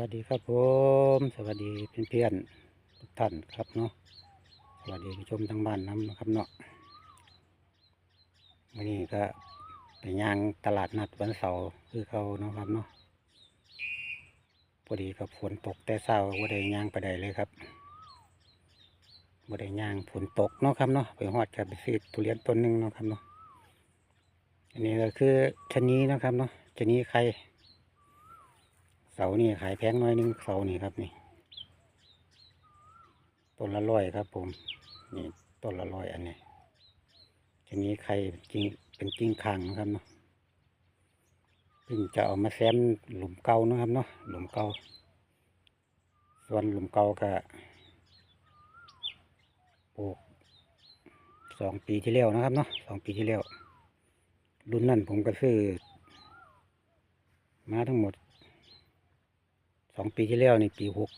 วัสดีครับผม สวัสดีเพื่อนๆทุกท่านครับเนาะสวัสดีผู้ชมทางบ้านน้ำนะครับเนาะวันนี้ก็ไปย่างตลาดนัดวันเสาร์คือเขาเนาะครับเนาะพอดีกับฝนตกแต่เช้าว่ได้ย่างไปใดเลยครับว่ได้ย่างฝนตกเนาะครับเนาะไปหอดกับไปซื้อทุเรียนต้นหนึ่งเนาะครับเนาะอันนี้ก็คือชนีนะครับเนาะชนีใคร เสานี่ขายแพงหน้อยนึงเสานี่ครับนี่ต้นละร้อยครับ ผม นี่ต้นละร้อยอันนี้ทีนี้ใครจริงเป็นจริงขังนะครับเนาะเพิ่งจะเอามาแซมหลุมเก่านะครับเนาะหลุมเก่าส่วนหลุมเก่าก็ปลูกสองปีที่แล้วนะครับเนาะสองปีที่แล้วรุ่นนั้นผมก็ซื้อมาทั้งหมด สองปีที่แล้วนี่ปีหก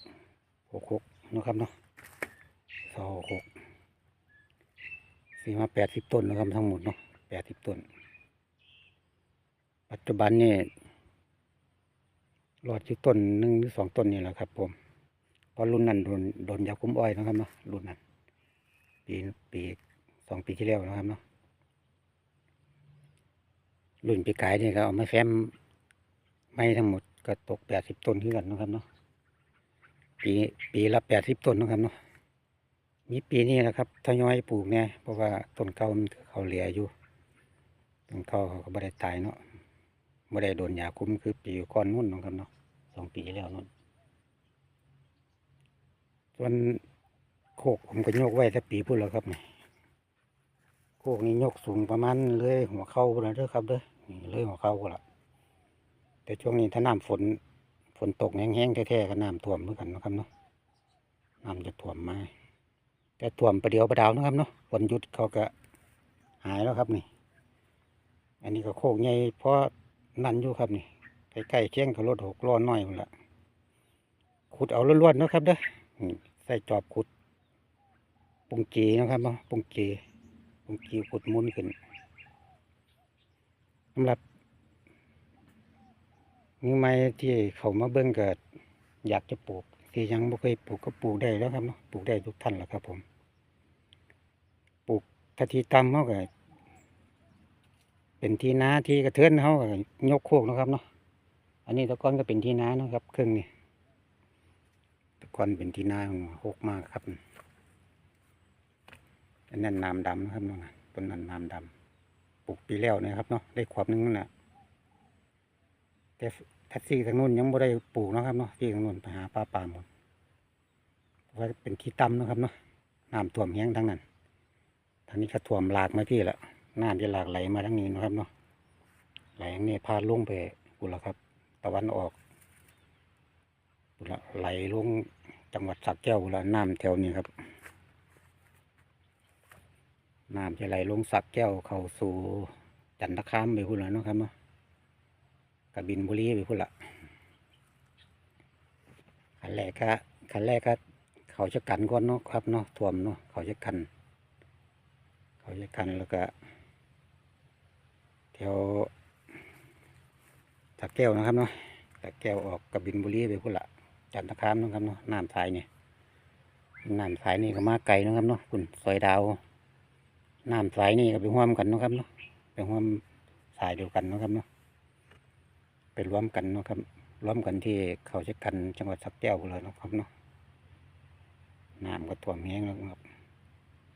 หกหกนะครับเนาะสองหกสี่มาแปดสิบต้นนะครับทั้งหมดเนาะแปดสิบต้น ปัจจุบันนี่รอดอยู่ต้นหนึ่งหรือสองต้นนี่แหละครับ ผมพราะรุ่นนั้นโดนโดนยาคุ้มอ้อยนะครับเนาะรุ่นนั้นปีปีสองปีที่แล้วนะครับเนาะรุ่นปีกายนี่ก็เอามาแฟมไม่ทั้งหมด ก็ตกแปดสิบต้นขึ้นกันนะครับเนาะปีปีละแปดสิบต้นนะครับเนาะมีปีนี้นะครับทยอยปลูกเนี่ยเพราะว่าต้นเก่ามันเขาเหลืออยู่ต้นเก่าเขาก็ไม่ได้ตายเนาะไม่ได้โดนยาคุ้มคือปีก่อนนู่นนะครับเนาะสองปีแล้วนู่นส่วนโคกผมก็โยกไว้แต่ปีพูดแล้วครับนี่โคกนี้ยกสูงประมาณเลยหัวเข่าพุ่นแล้วเด้อครับเด้อเลยหัวเข่าพุ่นละ แต่ช่วงนี้ถ้าน้ำฝนฝนตกแห้งๆแท้ๆก็น้ำท่วมเหมือนกันนะครับเนาะน้ำจะท่วมมาแต่ท่วมประเดียวประดาวนะครับเนาะฝนหยุดเขาก็หายแล้วครับนี่ อันนี้ก็โคกใหญ่เพราะนั่นอยู่ครับนี่ใกล้ๆเคียงกับรถหกล้อน้อยหมดละขุดเอาล้วนๆนะครับเด้อใส่จอบขุดปุงจีนะครับเนาะปุงจีปุงจีขุดมุนขึ้นสำหรับ มือใหม่ที่เขามาเบิ่งเกิด อยากจะปลูก ที่ยังไม่เคยปลูกก็ปลูกได้แล้วครับเนาะปลูกได้ทุกท่านแหละครับผม ปลูกถ้าที่ต่ำเขาก็เป็นที่นาที่กระเทือนเขาก็ยกโคกนะครับเนาะอันนี้ตะก้อนก็เป็นที่นาเนาะครับครึ่งนี่ตะก้อนเป็นที่นาโคกมากครับอันนั้นน้ำดำนะครับเนาะต้นนั้นน้ำดำปลูกปีแล้วนะครับเนาะได้ขวบหนึงนั่นแหละแต่ ท็กซี่ทางนู้นยังไม่ได้ปลูกนะครับเนาะที่ทางนู้นไปหาปลาป่าหมดเพราะว่าเป็นขี้ต่ำเนะครับเนาะน้ำท่วมแห้งทั้งนั้นทางนี้ก็ท่วมหลากมาพี่ละน้ำจะหลากไหลมาทั้งนี้นะครับเนาะไหลอย่างนี้พาลงไปกุละครับ ตะวันออกกุละไหลลงจังหวัดสักแก้วกุละน้ำแถวนี้ครับน้ำจะไหลลงสักแก้วเข้าสู่จันทคามไปกุละเนาะครับเนาะ กบินบุรีไปพุ่นละขันแรกก็ขันแรกก็เขาจะกันก่อนเนาะครับเนาะท่วมเนาะเขาจะกัน เขาจะกันแล้วก็แถวตะแก้วนะครับเนาะตะแก้วออกกบินบุรีไปพุ่นละจันทคามนะครับเนาะน้ำสายเนี่ยน้ำสายนี่ก็มาไกลนะครับเนาะคุณซอยดาวน้ำสายนี่ก็ไปห่วมกันเนาะครับเนาะไปห่วมสายเดียวกันนะครับเนาะ ไปรวมกันเนาะครับรวมกันที่เขาจะกันจังหวัดสักแก้วเลยนะครับเนาะน้ำก็ท่วมแห้งแล้วครับ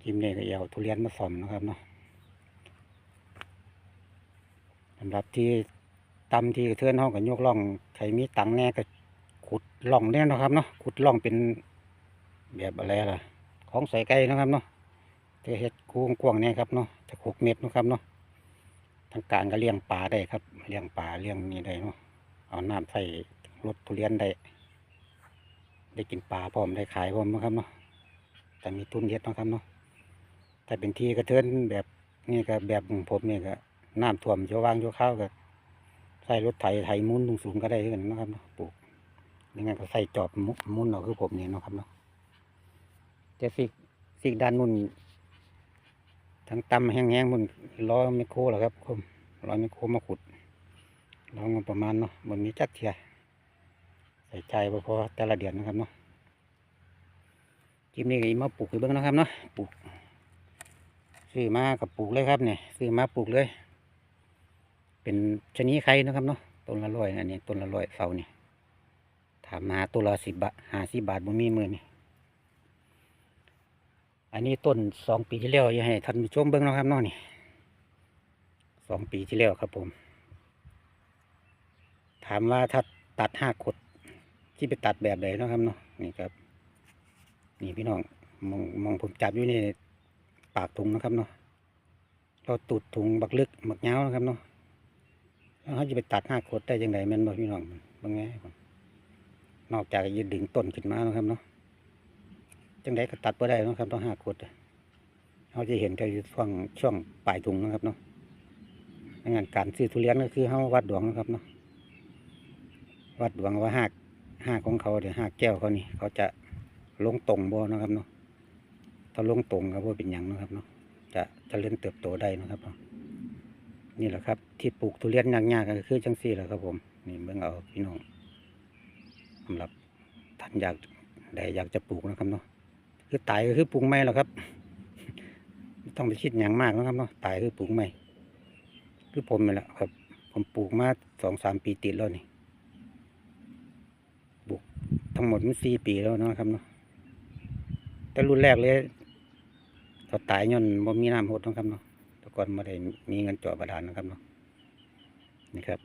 ทีมนี้ก็เอาทุเรียนมาสอมนะครับเนาะสำหรับที่ตำที่เทือนห้องกับยกล่องใครมีตังแน่ก็ขุดล่องเนี่ยนะครับเนาะขุดล่องเป็นแบบอะไรล่ะ ของใส่ไก่นะครับเนาะจะเห็ดคูงกวางเนี่ยครับเนาะจะหกเม็ดนะครับเนาะ ทางการก็เลี้ยงปลาได้ครับเลี้ยงปลาเลี้ยงนี่ได้เนาะเอาน้ำใส่รถทุเรียนได้ ได้กินปลาพร้อมได้ขายพร้อมนะครับเนาะแต่มีทุนเยอะนาะครับเนาะแต่เป็นที่กระเทือนแบบนี่ก็แบบผมนี่ก็น้ำท่วมชั่วางชั่วข้าวก็ใส่รถไถไถมุนสูงก็ได้เหมือนกันนะครับเนาะปลูกยังไงก็ใส่จอบมุมุนเอาคือผมนี่เนาะครับเนาะแต่สิกสิกด้านนุ่น ทั้งตำแห้งๆมันล้อไมโครเหรอครับผมล้อไมโครมาขุดล้องประมาณเนาะมันมีจักเทียใส่ใจพอแต่ละเดือนนะครับเนาะคลิปนี้ก็อีมาปลูกให้เบิ่งนะครับเนาะปลูกซื้อมากับปลูกเลยครับเนี่ยซื้อมาปลูกเลย เป็นชนิดไข่นะครับเนาะต้นละร้อยอันนี้ต้นละร้อยเสานี่ยถามมาตัวละสิบบาทหาสิบบาทบ่มีมือนี่ อันนี้ต้นสองปีที่แล้วย่าให้ท่านผู้ชมเบิ่งนาะครับเนาะนี่สองปีที่แล้วครับผม ถามว่าถ้าตัดห้าขดที่ไปตัดแบบไหนนะครับเนาะนี่ครับ นี่พี่น้องมองมองผมจับอยู่ในปากถุงนะครับเนาะเราตูดถุงบักลึกบักเงาวนะครับเนาะแล้วเขาจะไปตัดห้าขดได้ยังไงแม่นบ่พี่น้องบางไงนอกจากจะดึงต้นขึ้นมานะครับเนาะ จังไดก็ตัดไ่ได้นะครับต้องห้าขดเขาจะเห็นแต่ช่วงช่วงปลายถุงนะครับเนาะงนั้นการซื้อทุเรียนก็คือเขาวัดดวงนะครับเนาะวัดดวงว่าหากหากของเขาเดี๋ยวหากแก้วเขานี่เขาจะลงตรงบ่เนาะครับเนาะถ้าลงตรงก็บ่เป็นหยังนะครับเนาะจะจะเล่นเติบโตได้นะครับเนาะนี่แหละครับ ที่ปลูกทุเรียนยากๆก็คือจังซี่แหละครับ ผมนี่เบิ่งเอาพี่น้องสำหรับท่านอยากได้อยากจะปลูกนะครับเนาะ คือตายก็คือปลูกไม่หรอกครับต้องไปคิดหยังมากนะครับเนาะตายคือปลูกไม่คือผมนี่แหละครับ ผมปลูกมาสองสามปีติดแล้วนี่ปลูกทั้งหมดมันสี่ปีแล้วเนาะครับเนาะแต่รุ่นแรกเลยเขาตายย้อนบ่มีน้ำหดนะครับเนาะแต่ก่อนไม่ได้มีเงินเจาะบาดาลนะครับเนาะนี่ครับ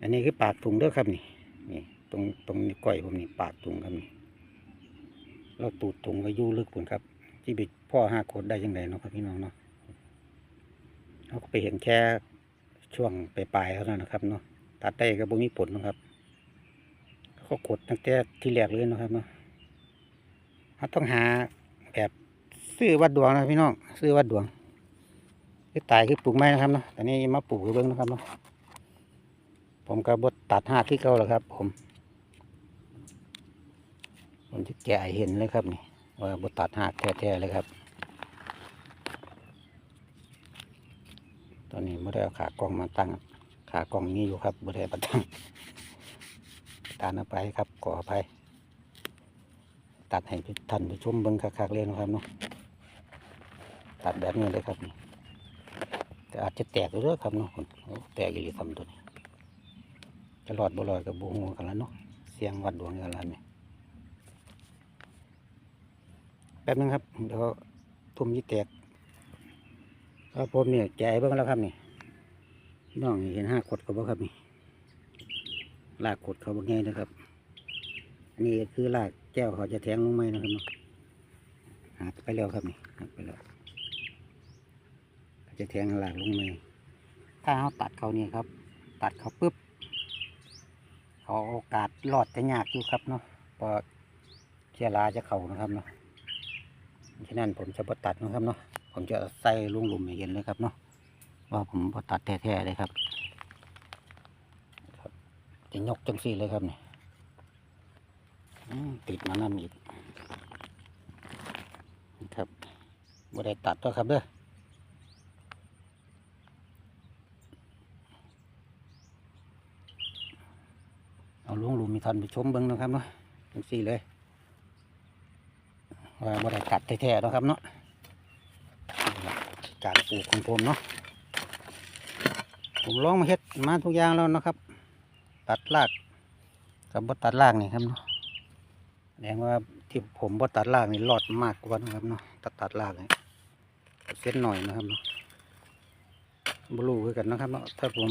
อันนี้คือปากถุงเด้อครับนี่นี่ ตรงตรงนี้ก้อยผมนี่ปากถุงครับนี่ เราตูดถุงก็ยู่ลึกปุ่นครับที่ไปพ่อห้าโคตรได้ยังไงเนาะครับพี่น้องเนาะเราก็ไปเห็นแค่ช่วงปลายๆเท่านั้นนะครับเนาะตัดได้ก็บ่มีผลนะครับก็กดตั้งแต่ที่แรกเลยนะครับเนาะเราต้องหาแบบซื้อวัดดวงนะพี่น้องซื้อวัดดวงคือตายคือปลูกไม้นะครับเนาะแต่นี้มาปลูกเบิ้งนะครับเนาะผมก็บดตัดห้าที่เก่าแล้วครับ ผม ผมที่แกะเห็นเลยครับนี่ว่าบตัดหากแท้ๆเลยครับ ตอนนี้ไม่ได้เอาขากล้องมาตั้ง ขากล้องนี้อยู่ครับไม่ได้มาตั้งตานเอาไปครับขออภัยตัดให้ท่านผู้ชมเบิ้งคักๆเลยนะครับเนาะตัดแบบนี้เลยครับนี่แต่อาจจะแตกอยู่เด้อครับเนาะโอ้แตกอีหลีทำตัวนี้จะรอดบ่อดกับบูงกันแล้วเนาะเสียงวัดดวงกันแล้วนี่แป๊บนึงครับเดี๋ยวทุ่มยี่แตกครับผมเนี่ยแกะให้เบิ้งแล้วครับนี่น้องเห็นห้าขดกับบ่ครับนี่ลากขดเขาบางแง่นะครับ อันนี้คือลากแก้วเขาจะแทงลงไม้นะครับเนาะหักไปแล้วครับนี่หักไปแล้วจะแทงลากลงไม้ถ้าเขาตัดเขานี่ครับ ตัดเขาปุ๊บเขาโอกาสรอดจะยากอยู่ครับเนาะเพราะเชื้อราจะเข่านะครับเนาะ ฉะนั้นผมจะบดตัดนะครับเนาะผมจะใส่ลุงหลุมให้เห็นเลยครับเนาะว่าผมบดตัดแท้ๆเลยครับจะยกจังสี่เลยครับเนี่อืมติดมาน้ำอีกนี่ครับบ่ได้ตัดตัวครับเด้อเอาลุงลุมมีทันไปชมเบิ้งนะครับเนาะจังสี่เลย ว่าบ่ได้ตัดแท้ๆนะครับเนาะการปลูกของผมเนาะผมลองมาเฮ็ดมาทุกอย่างแล้วนะครับ ตัดรากกับบดตัดรากนี่ครับเนาะแสดงว่าที่ผมบดตัดรากนี่รอดมากกว่านะครับเนาะตัดตัดรากนี่เส้นหน่อยนะครับเนาะบลูคือกันนะครับเนาะถ้าผม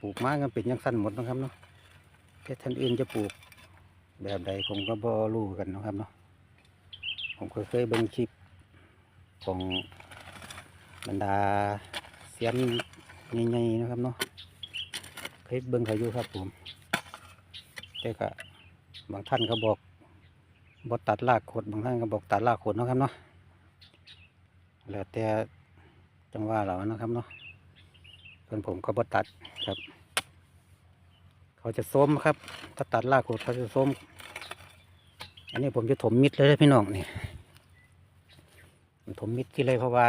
ปลูกมากันเป็นยังสั้นหมดนะครับเนาะแต่ท่านอื่นจะปลูกแบบใดผมก็บ่รู้กันนะครับเนาะ ผมก็เคยเบิ่งคลิปของบรรดาเสียนใหญ่ๆนะครับเนาะเคยเบิ่งเขาอยู่ครับผมแต่ก็บางท่านก็บอกบตัดรากขดบางท่านก็บอกตัดรากขดนะครับเนาะแล้วแต่จังว่าเรานะครับเนาะเพื่อนผมก็บตัดครับ เขาจะส้มครับ ถ้าตัดรากขดเขาจะส้ม อันนี้ผมจะถมมิดเลยนะพี่น้องนี่ถมมิดที่เลยเพราะว่า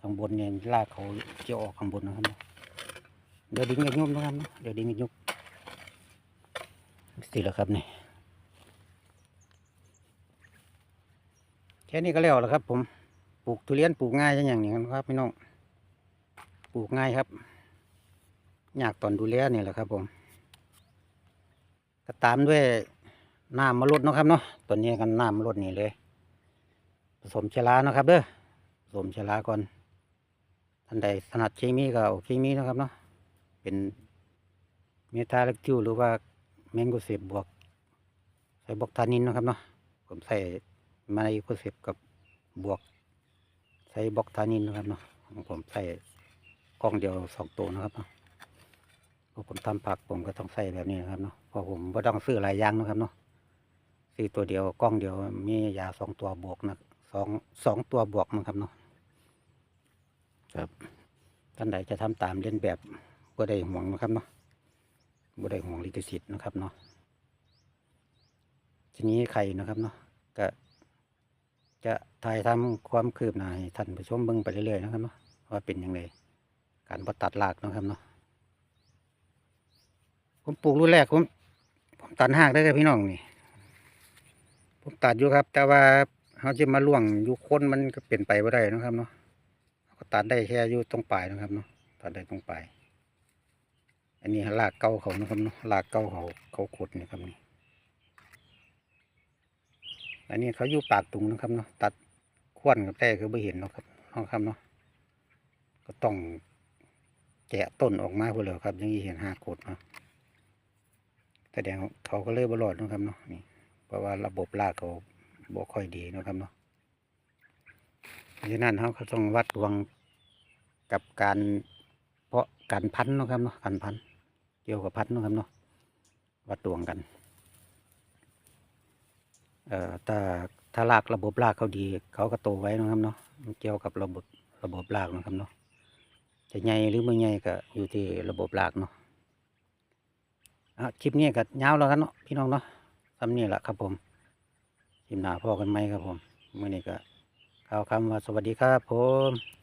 ข้างบนเนี่ยรากเขาจะออกข้างบนนะครับเดี๋ยวดินจะยุบนะครับเดี๋ยวดินจะยุบสิแล้วครับนี่แค่นี้ก็แล้วแล้วครับ ผมปลูกทุเรียนปลูกง่ายอย่างนี้ครับพี่น้องปลูกง่ายครับยากตอนดูแลนี่แหละครับผมก็ตามด้วย น้ำมะรดนะครับเนาะตอนนี้กันน้ำมะรดนี่เลย ผสมเชลาเนาะครับเด้อผสมเชลาก่อนท่านใดถนัดเคมีก็เอาเคมีนะครับเนาะเป็นเมทาเล็กจิวหรือว่าแมงโกเซบบวก ใส่บวกทานินนะครับเนาะผมใส่มาในโกเซบกับบวก ใส่บล็อกทานินนะครับเนาะผมใส่กล้องเดียวสองตัวนะครับเนาะพอผมทำผักผมก็ต้องใส่แบบนี้นะครับเนาะเพราะผมก็ต้องซื้อหลายอย่างนะครับเนาะ ซื้อตัวเดียวกล้องเดียวมียาสองตัวบวกนะสองสองตัวบวกนะครับเนาะครับท่านใดจะทำตามเลียนแบบก็ได้ห่วงนะครับเนาะบ่ได้ห่วงลิขสิทธิ์นะครับเนาะทีนี้ไข่นะครับเนาะก็จะถ่ายทำความคืบหน้าให้ท่านผู้ชมเบิ่งไปเรื่อยๆนะครับเนาะว่าเป็นยังไงการบตัดรากเนาะครับเนาะผมปลูกรุ่นแรกผมผมตัดหากได้กับพี่น้องนี่ ผมตัดอยู่ครับ แต่ว่าเขาจะมาล่วงอยู่โคนมันก็เปลี่ยนไปไม่ได้นะครับเนาะเขาก็ตัดได้แค่อยู่ตรงปลายนะครับเนาะตัดได้ตรงปลายอันนี้รากเก่าเขานะครับเนาะรากเก่าเขาเขาขุดนี่ครับนี่อันนี้เขาอยู่ปากตุงนะครับเนาะตัดควนกับแต่คือไม่เห็นนะครับเนาะครับเนาะก็ต้องแกะต้นออกมาเพื่อเลยครับยังเห็นห้าโคดเนาะแสดงเขาก็เลยบรอดนะครับเนาะนี่ ราะว่าระบบรากเขาบ่ค่อยดีนะครับเนาะเพราะฉะนั้นเขาก็ต้องวัดดวงกับการเพาะการพันธุ์นะครับเนาะการพันธุ์เกี่ยวกับพันธุ์นะครับเนาะวัดดวงกันเอ่อถ้าถ้ารากระบบรากเขาดี เขาก็โตไว้นะครับเนาะเกี่ยวกับระบบระบบรากนะครับเนาะจะใหญ่หรือไม่ใหญ่ก็อยู่ที่ระบบรากเนาะอะคลิปนี้ก็ยาวแล้วกันเนาะพี่น้องเนาะ ทำนี่แหละครับผมทิมหนาพ่อกันไหมครับผมเมื่อนี้ก็กล่าวคำว่าสวัสดีครับผม